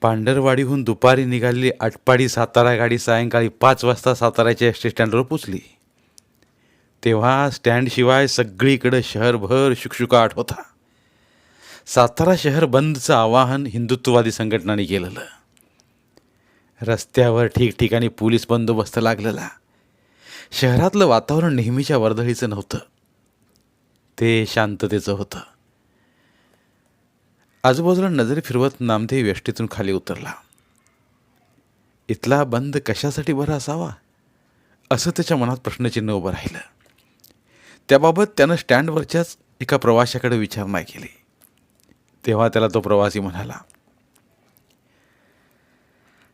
पांढरवाडीहून दुपारी निघालेली आटपाडी सातारा गाडी सायंकाळी पाच वाजता साताऱ्याच्या एस टी स्टँडवर पोचली. तेव्हा स्टँडशिवाय सगळीकडे शहरभर शुकशुकाट होता. सातारा शहर बंदचं आवाहन हिंदुत्ववादी संघटनांनी केलेलं. रस्त्यावर ठिकठिकाणी पोलीस बंदोबस्त लागलेला. शहरातलं वातावरण नेहमीच्या वर्दळीचं नव्हतं. ते शांततेचं होतं. आजूबाजूला नजर फिरवत नामदेव यष्टीतून खाली उतरला. इथला बंद कशासाठी बरं असावा? असं त्याच्या मनात प्रश्नचिन्ह उभं राहिलं. त्याबाबत त्यानं स्टँडवरच्याच एका प्रवाशाकडे विचारणा केली. तेव्हा त्याला तो प्रवासी म्हणाला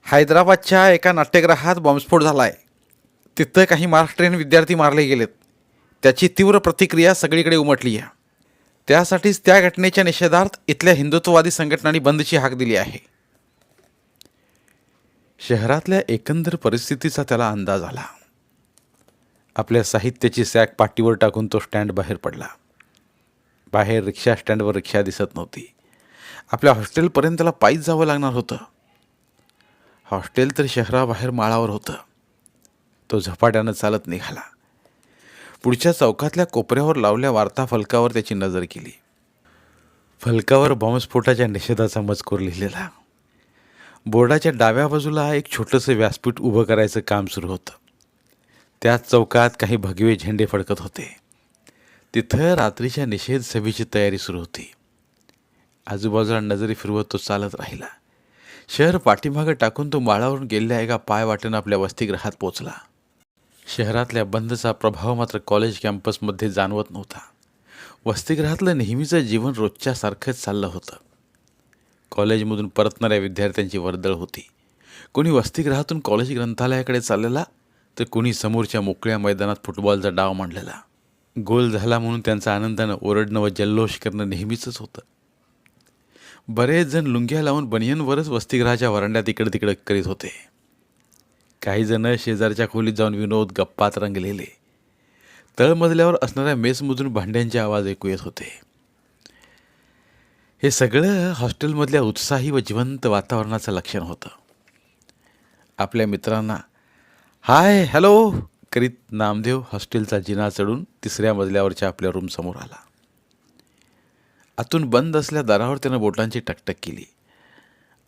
हैदराबादच्या एका नाट्यगृहात बॉम्बस्फोट झाला आहे तिथं काही महाराष्ट्रीयन विद्यार्थी मारले गेलेत. त्याची तीव्र प्रतिक्रिया सगळीकडे उमटली आहे. त्यासाठीच त्या घटनेच्या निषेधार्थ इथल्या हिंदुत्ववादी संघटनांनी बंदची हाक दिली आहे. शहरातल्या एकंदर परिस्थितीचा त्याला अंदाज आला. आपल्या साहित्याची सॅक पाठीवर टाकून तो स्टँड बाहेर पडला. बाहेर रिक्षा स्टँडवर रिक्षा दिसत नव्हती. आपल्या हॉस्टेलपर्यंत त्याला पायीच जावं लागणार होतं. हॉस्टेल तर शहराबाहेर माळावर होतं. तो झपाट्यानं चालत निघाला. पुढच्या चौकातल्या कोपऱ्यावर लावल्या वार्ता फलकावर त्याची नजर केली. फलकावर बॉम्बस्फोटाच्या निषेधाचा मजकूर लिहिलेला. बोर्डाच्या डाव्या बाजूला एक छोटंसं व्यासपीठ उभं करायचं काम सुरू होतं. त्याच चौकात काही भगवे झेंडे फडकत होते. तिथं रात्रीच्या निषेध सभेची तयारी सुरू होती. आजूबाजूला नजरी फिरवत तो चालत राहिला. शहर पाठीमागं टाकून तो माळावरून गेलेल्या एका पाय वाटेनं आपल्या वसतिगृहात पोचला. शहरातल्या बंदचा प्रभाव मात्र कॉलेज कॅम्पसमध्ये जाणवत नव्हता. वसतिगृहातलं नेहमीचं जीवन रोजच्यासारखंच चाललं होतं. कॉलेजमधून परतणाऱ्या विद्यार्थ्यांची वर्दळ होती. कोणी वसतिगृहातून कॉलेज ग्रंथालयाकडे चाललेला तर कोणी समोरच्या मोकळ्या मैदानात फुटबॉलचा डाव मांडलेला. गोल झाला म्हणून त्यांचा आनंदानं ओरडणं व जल्लोष करणं नेहमीचंच होतं. बरेच जण लुंग्या लावून बनियनवरच वसतिगृहाच्या वरांड्यात इकडं तिकडं करीत होते. काहीजणं शेजारच्या खोलीत जाऊन विनोद गप्पात रंगलेले. तळमजल्यावर असणाऱ्या मेसमधून भांड्यांचे आवाज ऐकू येत होते. हे सगळं हॉस्टेलमधल्या उत्साही व जिवंत वातावरणाचं लक्षण होतं. आपल्या मित्रांना हाय हॅलो करीत नामदेव हॉस्टेलचा जिना चढून तिसऱ्या मजल्यावरच्या आपल्या रूमसमोर आला. आतून बंद असल्या दारावर त्यानं बोटांची टकटक केली.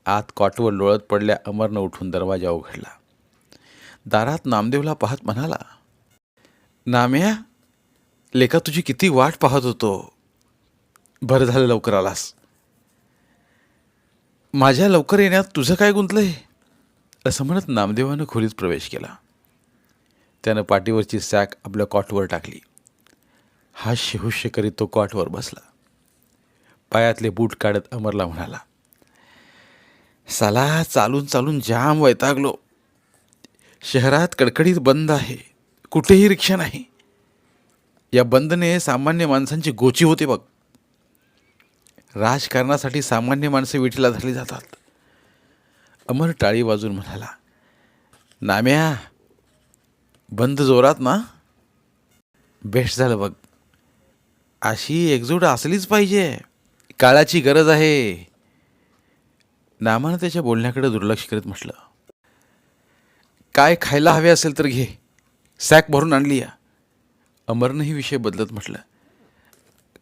आत कॉटवर लोळत पडल्या अमरनं उठून दरवाजा उघडला. दारात नामदेवला पाहत म्हणाला नाम्या लेखा तुझी किती वाट पाहत होतो. बरं झालं लवकर आलास. माझ्या लवकर येण्यात तुझं काय गुंतलंय? असं म्हणत नामदेवानं खोलीत प्रवेश केला. त्यानं पाठीवरची सॅक आपल्या कॉटवर टाकली. हास्य हुश्य करीत तो कॉटवर बसला. पायातले बूट काढत अमरला म्हणाला साला चालून चालून जाम वैतागलो. शहरात कडकडीत बंद आहे. कुठेही रिक्षा नाही. या बंदने सामान्य माणसांची गोची होते बघ. राजकारणासाठी सामान्य माणसे विठीला धरली जातात. अमर टाळी वाजून म्हणाला नाम्या बंद जोरात ना. बेस्ट झालं बघ. अशी एकजूट असलीच पाहिजे. काळाची गरज आहे. नामानं त्याच्या बोलण्याकडे दुर्लक्ष करीत म्हटलं. काय खायला हवे असेल तर घे. सॅक भरून आणली या. अमरनंही विषय बदलत म्हटलं.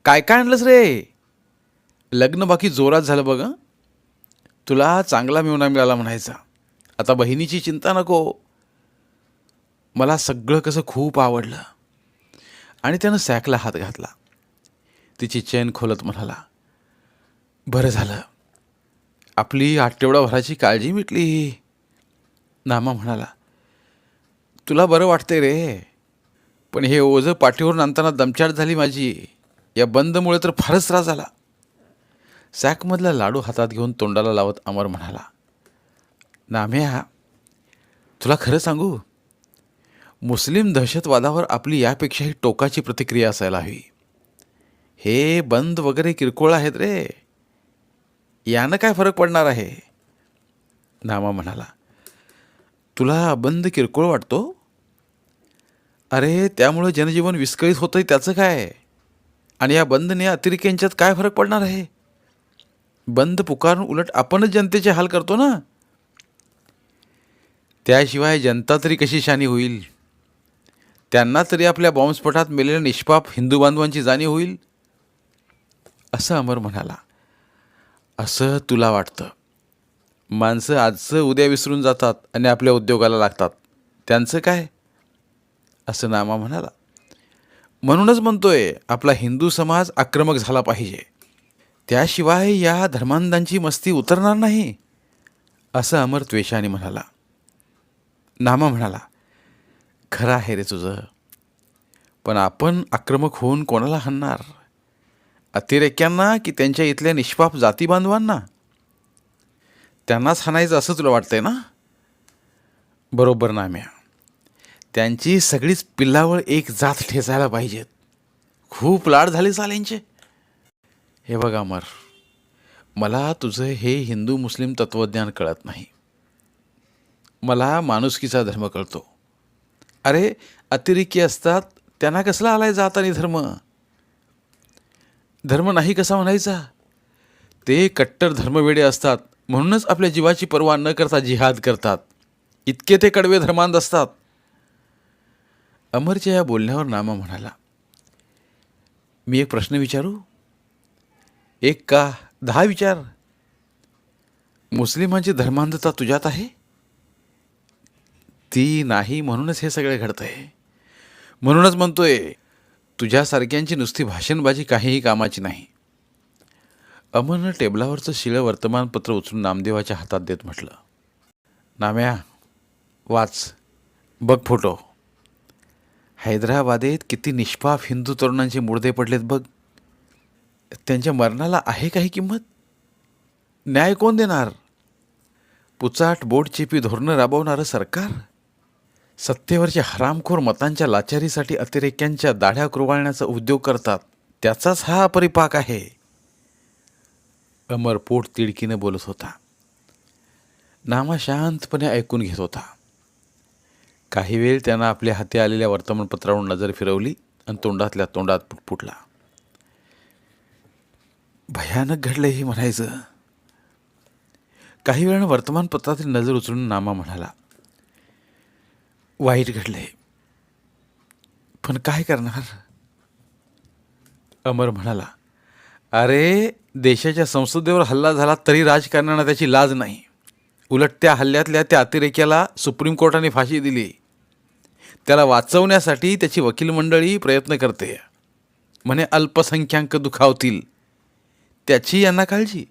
काय काय आणलंस रे? लग्न बाकी जोरात झालं बघ तुला चांगला मिळवणा मिळाला म्हणायचा. आता बहिणीची चिंता नको. मला सगळं कसं खूप आवडलं. आणि त्यानं सॅकला हात घातला. तिची चैन खोलत म्हणाला बरं झालं. आपली आठवडाभराची काळजी मिटली. नामा म्हणाला तुला बरं वाटतंय रे. पण हे ओझं पाठीवरून आणताना दमछाट झाली माझी. या बंदमुळे तर फारच त्रास झाला. सॅकमधला लाडू हातात घेऊन तोंडाला लावत अमर म्हणाला नाम्या तुला खरं सांगू मुस्लिम दहशतवादावर आपली यापेक्षाही टोकाची प्रतिक्रिया असायला हवी. हे बंद वगैरे किरकोळ आहेत रे. यानं काय फरक पडणार आहे? नामा म्हणाला तुला बंद किरकोळ वाटतो? अरे त्यामुळे जनजीवन विस्कळीत होतंय त्याचं काय? आणि या बंदने अतिरेक्यांच्यात काय फरक पडणार आहे? बंद पुकारून उलट आपणच जनतेचे हाल करतो ना? त्याशिवाय जनता तरी कशी शानी होईल? त्यांना तरी आपल्या बॉम्बस्फोटात मेलेल्या निष्पाप हिंदू बांधवांची जाणीव होईल? असं अमर म्हणाला. असं तुला वाटतं. माणसं आजचं उद्या विसरून जातात आणि आपल्या उद्योगाला लागतात. त्यांचं काय? असं नामा म्हणाला. म्हणूनच म्हणतोय आपला हिंदू समाज आक्रमक झाला पाहिजे. त्याशिवाय या धर्मांधांची मस्ती उतरणार नाही असं अमर त्वेषाने म्हणाला. नामा म्हणाला खरं आहे रे तुझं पण आपण आक्रमक होऊन कोणाला हाणणार? अतिरेक्यांना की त्यांच्या इथल्या निष्पाप जाती बांधवांना त्यांनाच हाणायचं असं तुला वाटतंय ना? बरोबर नाम्या त्यांची सगळीच पिल्लावळ एक जात ठेचायला पाहिजेत. खूप लाड झाले चालेंचे हे बघा अमर. मला तुझं हे हिंदू मुस्लिम तत्त्वज्ञान कळत नाही. मला माणुसकीचा धर्म कळतो. अरे अतिरेकी असतात त्यांना कसला आलाय जात आणि धर्म? धर्म नाही कसा म्हणायचा? ते कट्टर धर्मवेडे असतात म्हणूनच आपल्या जीवाची पर्वा न करता जिहाद करतात. इतके ते कडवे धर्मांध असतात. अमरच्या या बोलण्यावर नामा म्हणाला मी एक प्रश्न विचारू? एक का दहा विचार? मुस्लिमांची धर्मांधता तुझ्यात आहे? ती नाही म्हणूनच हे सगळे आहे म्हणूनच म्हणतोय तुझ्यासारख्यांची नुसती भाषणबाजी काहीही कामाची नाही. अमरनं टेबलावरचं शिळं वर्तमानपत्र उचलून नामदेवाच्या हातात देत म्हटलं नाम्या वाच बघ फोटो. हैदराबादेत किती निष्पाप हिंदू तरुणांचे मुर्दे पडलेत बघ. त्यांच्या मरणाला आहे काही किंमत? न्याय कोण देणार? पुचाट बोटचेपी धोरणं राबवणारं सरकार? सत्तेवरच्या हरामखोर मतांच्या लाचारीसाठी अतिरेक्यांच्या दाढ्या कुरवाळण्याचा उद्योग करतात. त्याचाच हा परिपाक आहे. अमर पोट तिडकीनं बोलत होता. नामा शांतपणे ऐकून घेत होता. काही वेळ त्यानं आपल्या हाती आलेल्या वर्तमानपत्रावर नजर फिरवली आणि तोंडातल्या तोंडात पुटपुटला भयानक घडलं हे म्हणायचं. काही वेळानं वर्तमानपत्रातील नजर उचलून नामा म्हणाला वाईट घडलंय. पण काय करणार? अमर म्हणाला अरे देशाच्या संसदेवर हल्ला झाला तरी राजकारणानं त्याची लाज नाही. उलट त्या हल्ल्यातल्या त्या अतिरेक्याला सुप्रीम कोर्टाने फाशी दिली. त्याला वाचवण्यासाठी त्याची वकील मंडळी प्रयत्न करते. म्हणे अल्पसंख्याक दुखावतील. त्याची यांना काळजी.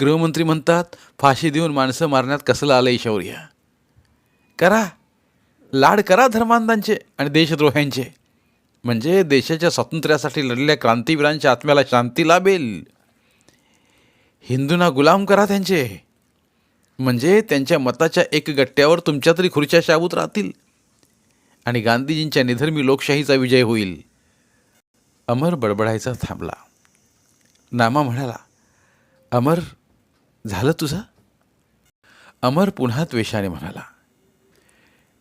गृहमंत्री म्हणतात फाशी देऊन माणसं मारण्यात कसलं आलं शौर्य. करा. लाड करा धर्मांधांचे आणि देशद्रोह्यांचे. म्हणजे देशाच्या स्वातंत्र्यासाठी लढलेल्या क्रांतीवीरांच्या आत्म्याला शांती लाभेल. हिंदूंना गुलाम करा त्यांचे. म्हणजे त्यांच्या मताच्या एक गट्ट्यावर तुमच्या तरी खुर्च्या शाबूत राहतील. आणि गांधीजींच्या निधर्मी लोकशाहीचा विजय होईल. अमर बडबडायचा थांबला. नामा म्हणाला अमर झालं तुझं? अमर पुन्हा द्वेषाने म्हणाला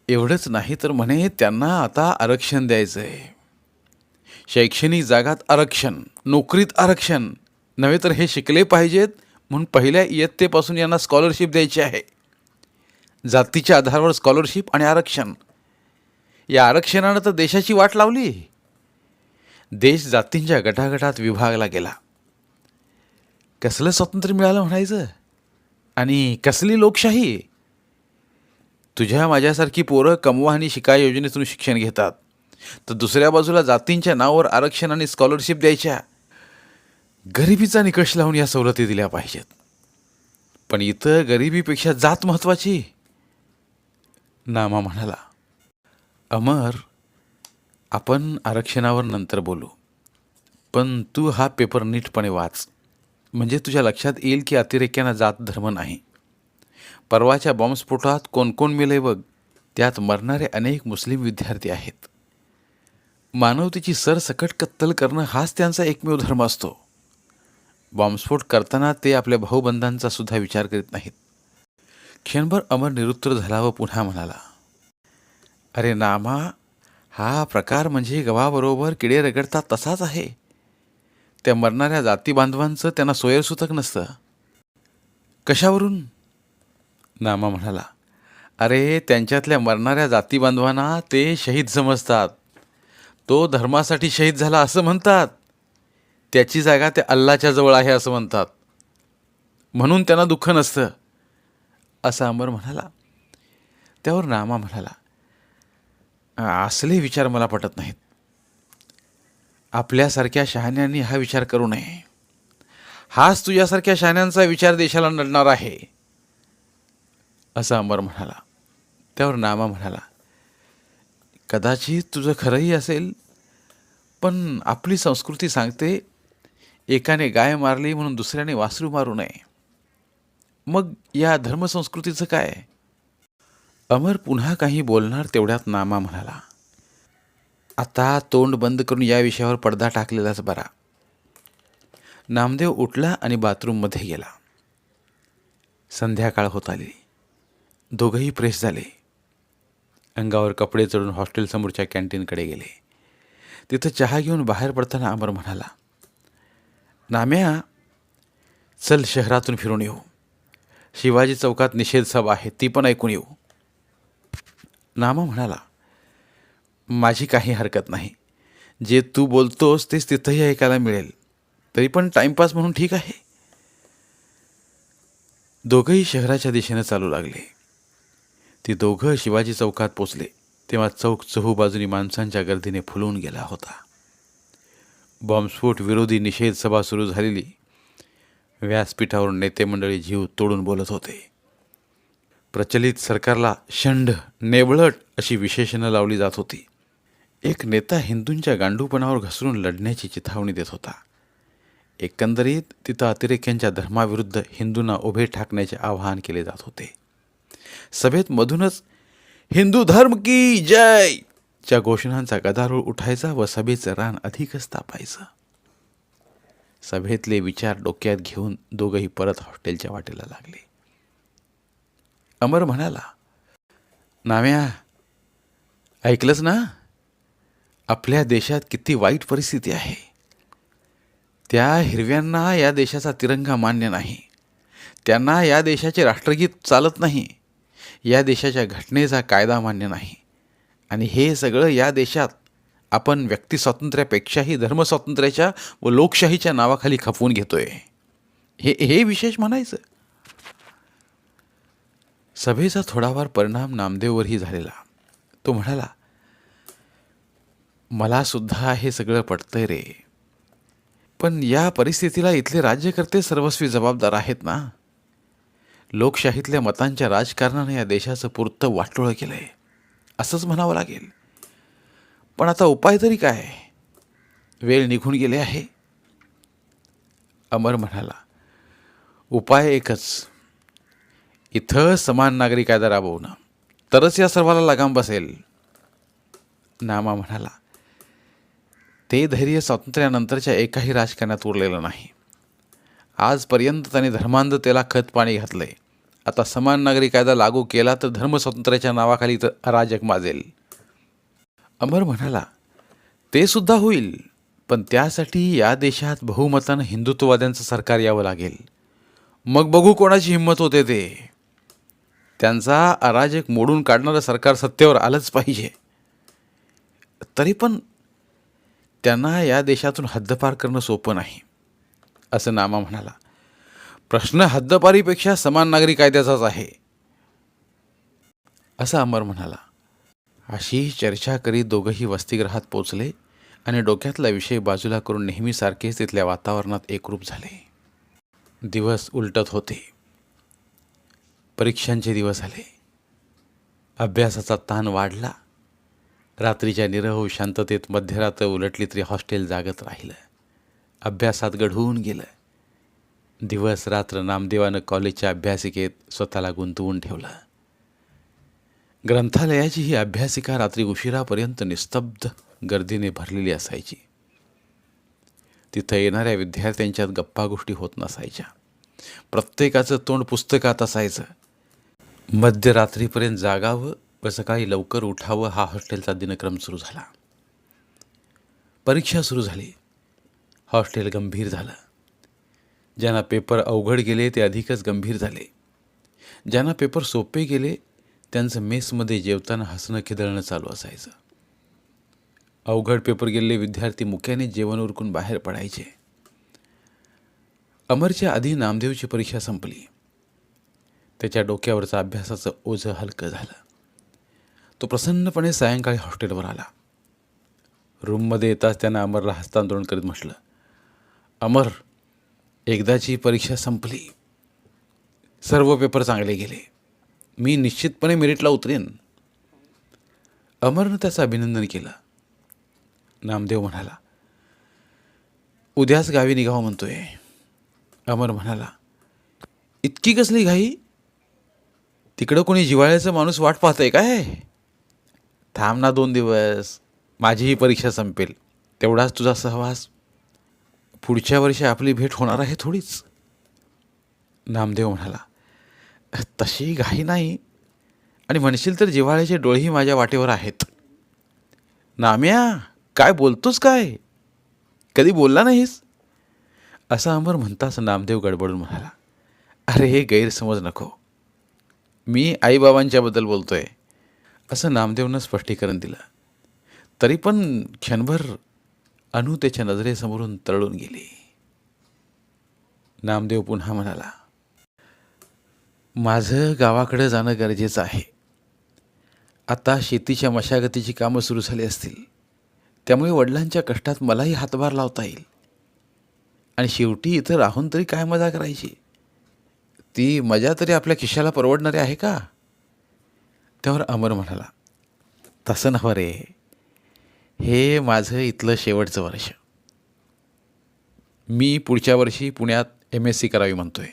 एवढंच नाही तर म्हणे त्यांना आता आरक्षण द्यायचं आहे शैक्षणिक जागात आरक्षण नोकरीत आरक्षण. नव्हे तर हे शिकले पाहिजेत म्हणून पहिल्या इयत्तेपासून यांना स्कॉलरशिप द्यायची आहे. जातीच्या आधारावर स्कॉलरशिप आणि आरक्षण. या आरक्षणानं तर देशाची वाट लावली. देश जातींच्या गटागटात विभागला गेला. कसलं स्वातंत्र्य मिळालं म्हणायचं? आणि कसली लोकशाही? तुझ्या माझ्यासारखी पोरं कमवा आणि शिका योजनेतून शिक्षण घेतात. तर दुसऱ्या बाजूला जातींच्या नावावर आरक्षण आणि स्कॉलरशिप द्यायच्या. गरिबीचा निकष लावून या सवलती दिल्या पाहिजेत. पण इथं गरिबीपेक्षा जात महत्वाची. नामा म्हणाला अमर आपण आरक्षणावर नंतर बोलू. पण तू हा पेपर नीटपणे वाच. म्हणजे तुझ्या लक्षात येईल की अतिरेक्यांना जात धर्म नाही. परवाच्या बॉम्बस्फोटात कोण कोण मिले बघ. त्यात मरणारे अनेक मुस्लिम विद्यार्थी आहेत. मानवतेची सरसकट कत्तल करणं हाच त्यांचा एकमेव धर्म असतो. बॉम्बस्फोट करताना ते आपल्या भाऊबंधांचा सुद्धा विचार करीत नाहीत. क्षणभर अमर निरुत्तर झाला व पुन्हा म्हणाला अरे नामा हा प्रकार म्हणजे गव्हाबरोबर किडे रगडतात तसाच आहे. त्या मरणाऱ्या जाती बांधवांचं त्यांना सोयरसूतक नसतं. कशावरून? नामा म्हणाला अरे त्यांच्यातल्या मरणाऱ्या जाती बांधवांना ते शहीद समजतात. तो धर्मासाठी शहीद झाला असं म्हणतात. त्याची जागा ते अल्लाच्या जवळ आहे असं म्हणतात. म्हणून त्यांना दुःख नसतं. असं अंबर म्हणाला. त्यावर नामा म्हणाला. असले विचार मला पटत नाहीत. आपल्यासारख्या शहाण्यांनी हा विचार करू नये. हाच तुझ्यासारख्या शहाण्यांचा विचार देशाला नडणार आहे. असं अंबर म्हणाला. त्यावर नामा म्हणाला. कदाचित तुझं खरंही असेल पण आपली संस्कृती सांगते एकाने गाय मारली म्हणून दुसऱ्याने वासरू मारू नये. मग या धर्मसंस्कृतीचं काय? अमर पुन्हा काही बोलणार तेवढ्यात नामा म्हणाला. आता तोंड बंद करून या विषयावर पडदा टाकलेलाच बरा. नामदेव उठला आणि बाथरूममध्ये गेला. संध्याकाळ होत आली. दोघंही प्रेस झाले. अंगावर कपडे चढून हॉस्टेलसमोरच्या कॅन्टीनकडे गेले. तिथं चहा घेऊन बाहेर पडताना अमर म्हणाला नाम्या चल शहरातून फिरून येऊ. शिवाजी चौकात निषेध सभा आहे ती पण ऐकून येऊ. नामा म्हणाला माझी काही हरकत नाही. जे तू बोलतोस तेच तिथंही ऐकायला मिळेल. तरी पण टाईमपास म्हणून ठीक आहे? दोघंही शहराच्या दिशेनं चालू लागले. ती दोघं शिवाजी चौकात पोचले तेव्हा चौक चहूबाजूनी माणसांच्या गर्दीने फुलून गेला होता. बॉम्बस्फोट विरोधी निषेध सभा सुरू झालेली. व्यासपीठावर नेते मंडळी जीव तोडून बोलत होते. प्रचलित सरकारला शंड नेबळट अशी विशेषणं लावली जात होती. एक नेता हिंदूंच्या गांडूपणावर घसरून लढण्याची चिथावणी देत होता. एकंदरीत तिथं अतिरेक्यांच्या धर्माविरुद्ध हिंदूंना उभे ठाकण्याचे आवाहन केले जात होते. सभेत मधूनच हिंदू धर्म की जय! च्या घोषणांचा गदारोळ उठायचा व सभेचं रान अधिकच तापायचं. सभेतले विचार डोक्यात घेऊन दोघंही परत हॉस्टेलच्या वाटेला लागले. अमर म्हणाला नाम्या ऐकलंच ना? आपल्या देशात किती वाईट परिस्थिती आहे. त्या हिरव्यांना या देशाचा तिरंगा मान्य नाही. त्यांना या देशाचे राष्ट्रगीत चालत नाही. या देशाच्या घटनेचा कायदा मान्य नाही. आणि हे सगळं या देशात आपण व्यक्तिस्वातंत्र्यापेक्षाही धर्मस्वातंत्र्याच्या व लोकशाहीच्या नावाखाली खपवून घेतोय. हे हे विशेष म्हणायचं. सभेचा थोडाफार परिणाम नामदेववरही झालेला. तो म्हणाला मला सुद्धा हे सगळं पटतंय रे. पण या परिस्थितीला इथले राज्यकर्ते सर्वस्वी जबाबदार आहेत ना? लोकशाहीतल्या मतांच्या राजकारणाने या देशाचं पुरतं वाटोळं केलं आहे असंच म्हणावं लागेल. पण आता उपाय तरी काय? वेळ निघून गेले आहे. अमर म्हणाला उपाय एकच. इथं समान नागरी कायदा राबवणं तरच या सर्वाला लगाम बसेल. नामा म्हणाला ते धैर्य स्वातंत्र्यानंतरच्या एकाही राजकारणात उरलेलं नाही. आजपर्यंत त्यांनी धर्मांधतेला खत पाणी घातलंय. आता समान नागरी कायदा लागू केला तर धर्मस्वातंत्र्याच्या नावाखाली तर अराजक माजेल. अमर म्हणाला ते सुद्धा होईल पण त्यासाठी या देशात बहुमतानं हिंदुत्ववाद्यांचं सरकार यावं लागेल. मग बघू कोणाची हिंमत होते ते. त्यांचा अराजक मोडून काढणारं सरकार सत्तेवर आलंच पाहिजे. तरी पण त्यांना या देशातून हद्दपार करणं सोपं नाही असं नामा म्हणाला. प्रश्न हद्दपारीपेक्षा समान नागरी कायद्याचाच आहे. असं अमर म्हणाला. अशी चर्चा करीत दोघंही वसतिगृहात पोचले आणि डोक्यातला विषय बाजूला करून नेहमीसारखेच तिथल्या वातावरणात एकरूप झाले. दिवस उलटत होते. परीक्षांचे दिवस आले. अभ्यासाचा ताण वाढला. रात्रीच्या निरहू शांततेत मध्यरात्र उलटली तरी हॉस्टेल जागत राहिलं. अभ्यासात गढवून गेलं. दिवस रात्र नामदेवानं कॉलेजच्या अभ्यासिकेत स्वतःला गुंतवून ठेवलं. ग्रंथालयाची ही अभ्यासिका रात्री उशिरापर्यंत निस्तब्ध गर्दीने भरलेली असायची. तिथं येणाऱ्या विद्यार्थ्यांच्यात गप्पा गोष्टी होत नसायच्या. प्रत्येकाचं तोंड पुस्तकात असायचं. मध्यरात्रीपर्यंत जागावं व सकाळी लवकर उठावं हा हॉस्टेलचा दिनक्रम सुरू झाला. परीक्षा सुरू झाली. हॉस्टेल गंभीर झालं. ज्यांना पेपर अवघड गेले ते अधिकच गंभीर झाले. ज्यांना पेपर सोपे गेले त्यांचं मेसमध्ये जेवताना हसणं खिदळणं चालू असायचं. अवघड पेपर गेलेले विद्यार्थी मुख्याने जेवण उरकून बाहेर पडायचे. अमरच्या आधी नामदेवची परीक्षा संपली. त्याच्या डोक्यावरचं अभ्यासाचं ओझं हलकं झालं. तो प्रसन्नपणे सायंकाळी हॉस्टेलवर आला. रूममध्ये येताच त्यानं अमरला हस्तांदोलन करीत म्हटलं अमर एकदाची परीक्षा संपली. सर्व पेपर चांगले गेले. मी निश्चितपणे मेरिटला उतरेन. अमरनं त्याचं अभिनंदन केलं. नामदेव म्हणाला उद्याच गावी निघावं म्हणतोय. अमर म्हणाला इतकी कसली घाई? तिकडं कोणी जिवाळ्याचं माणूस वाट पाहतंय काय? थांब ना दोन दिवस. माझीही परीक्षा संपेल. तेवढाच तुझा सहवास पुढच्या वर्षी आपली भेट होणार आहे थोडीच. नामदेव म्हणाला तशी घाई नाही. आणि म्हणशील तर जिव्हाळ्याचे डोळेही माझ्या वाटेवर आहेत. नाम्या काय बोलतोस काय? कधी बोलला नाहीस? असं अमर म्हणताच नामदेव गडबडून म्हणाला अरे हे गैरसमज नको. मी आईबाबांच्याबद्दल बोलतोय. असं नामदेवनं स्पष्टीकरण दिलं. तरी पण क्षणभर अनु त्याच्या नजरेसमोरून तळून गेली. नामदेव पुन्हा म्हणाला माझं गावाकडे जाणं गरजेचं आहे. आता शेतीच्या मशागतीची कामं सुरू झाली असतील. त्यामुळे वडिलांच्या कष्टात मलाही हातभार लावता येईल. आणि शेवटी इथं राहून तरी काय मजा करायची? ती मजा तरी आपल्या खिशाला परवडणारी आहे का? त्यावर अमर म्हणाला तसं नव्ह रे. हे माझं इथलं शेवटचं वर्ष. मी पुढच्या वर्षी पुण्यात एम एस सी करावी म्हणतोय.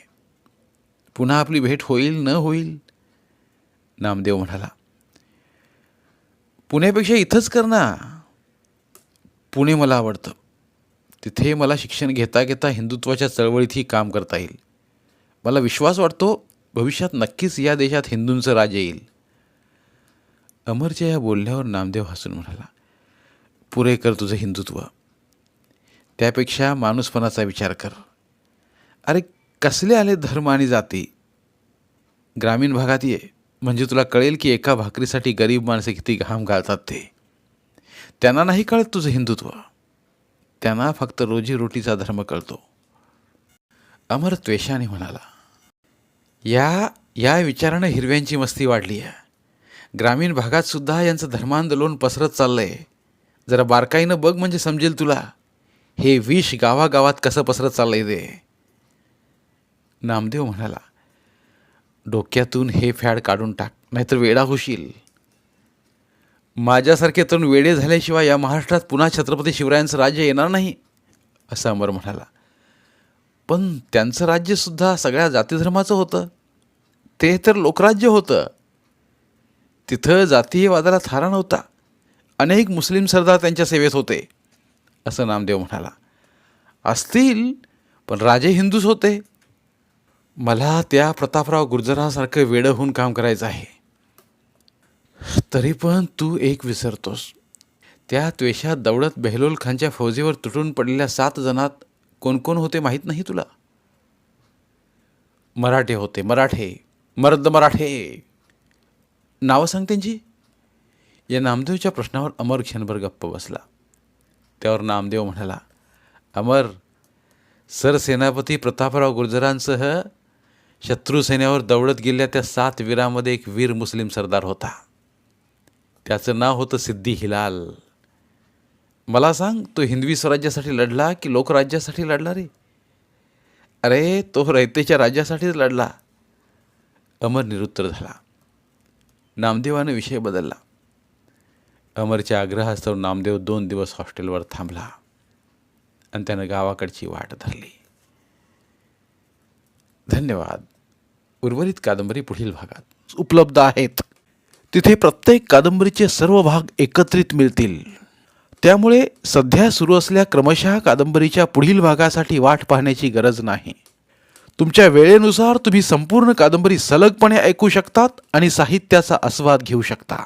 पुन्हा आपली भेट होईल न होईल? नामदेव म्हणाला. पुण्यापेक्षा इथंच कर ना. पुणे मला आवडतं. तिथे मला शिक्षण घेता घेता हिंदुत्वाच्या चळवळीतही काम करता येईल. मला विश्वास वाटतो भविष्यात नक्कीच या देशात हिंदूंचं राज येईल. अमरच्या या बोलण्यावर नामदेव हसून म्हणाला. पुरे कर तुझं हिंदुत्व. त्यापेक्षा माणूसपणाचा विचार कर. अरे कसले आले धर्म आणि जाती? ग्रामीण भागात ये. म्हणजे तुला कळेल की एका भाकरीसाठी गरीब माणसे किती घाम घालतात ते. त्यांना नाही कळत तुझं हिंदुत्व. त्यांना फक्त रोजीरोटीचा धर्म कळतो. अमर त्वेषाने म्हणाला या या विचारानं हिरव्यांची मस्ती वाढली आहे. ग्रामीण भागात सुद्धा यांचं धर्मांदोलन पसरत चाललं आहे जरा बारकाईनं बघ म्हणजे समजेल तुला. हे विष गावागावात कसं पसरत चाललंय ते. नामदेव म्हणाला डोक्यातून हे फॅड काढून टाक नाहीतर वेडा होशील. माझ्यासारखे तरुण वेडे झाल्याशिवाय या महाराष्ट्रात पुन्हा छत्रपती शिवरायांचं राज्य येणार नाही असं अमर म्हणाला. पण त्यांचं राज्यसुद्धा सगळ्या जातीधर्माचं होतं. ते तर लोकराज्य होतं. तिथं जातीयवादाला थारा नव्हता. अनेक मुस्लिम सरदार त्यांच्या सेवेत होते असं नामदेव म्हणाला. असतील पण राजे हिंदूच होते. मला त्या प्रतापराव गुर्जरासारखं वेडं होऊन काम करायचं आहे. तरी पण तू एक विसरतोस. त्या त्वेषात दौडत बेहलोल खानच्या फौजेवर तुटून पडलेल्या सात जणात कोण कोण होते माहीत नाही तुला? मराठे होते मराठे मर्द मराठे. नावं सांग त्यांची. या नामदेवच्या प्रश्नावर अमर क्षणभर गप्प बसला. त्यावर नामदेव म्हणाला अमर सरसेनापती प्रतापराव गुर्जरांसह शत्रू दौडत गेलेल्या त्या सात वीरामध्ये एक वीर मुस्लिम सरदार होता. त्याचं नाव होतं सिद्धी हिलाल. मला सांग तो हिंदवी स्वराज्यासाठी लढला की लोकराज्यासाठी लढला रे? अरे तो रयतेच्या राज्यासाठीच लढला. अमर निरुत्तर झाला. नामदेवाने विषय बदलला. अमरच्या आग्रहास्तव नामदेव दोन दिवस हॉस्टेलवर थांबला आणि त्यानं गावाकडची वाट धरली. धन्यवाद. उर्वरित कादंबरी पुढील भागात उपलब्ध आहेत. तिथे प्रत्येक कादंबरीचे सर्व भाग एकत्रित मिळतील. त्यामुळे सध्या सुरू असलेल्या क्रमशः कादंबरीच्या पुढील भागासाठी वाट पाहण्याची गरज नाही. तुमच्या वेळेनुसार तुम्ही संपूर्ण कादंबरी सलगपणे ऐकू शकतात आणि साहित्याचा आस्वाद घेऊ शकता.